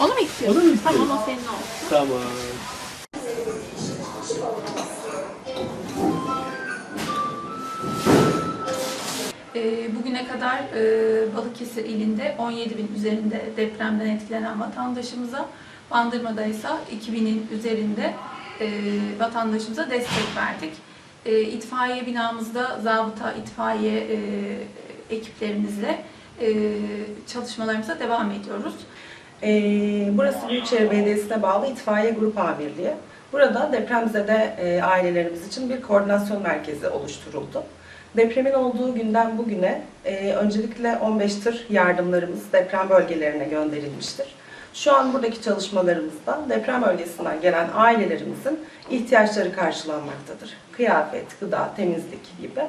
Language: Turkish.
Onu mu istiyorsun? Onu mu istiyorsun? Tamam o senin olsun. Tamam. E, bugüne kadar e, Balıkesir ilinde 17 bin üzerinde depremden etkilenen vatandaşımıza, Bandırma'da ise 2000'in üzerinde e, vatandaşımıza destek verdik. E, itfaiye binamızda zabıta, itfaiye e, ekiplerimizle e, çalışmalarımıza devam ediyoruz. Ee, burası Büyükşehir Belediyesi'ne bağlı İtfaiye Grup Amirliği. Burada depremzede e, ailelerimiz için bir koordinasyon merkezi oluşturuldu. Depremin olduğu günden bugüne e, öncelikle 15 tır yardımlarımız deprem bölgelerine gönderilmiştir. Şu an buradaki çalışmalarımızda deprem bölgesinden gelen ailelerimizin ihtiyaçları karşılanmaktadır. Kıyafet, gıda, temizlik gibi.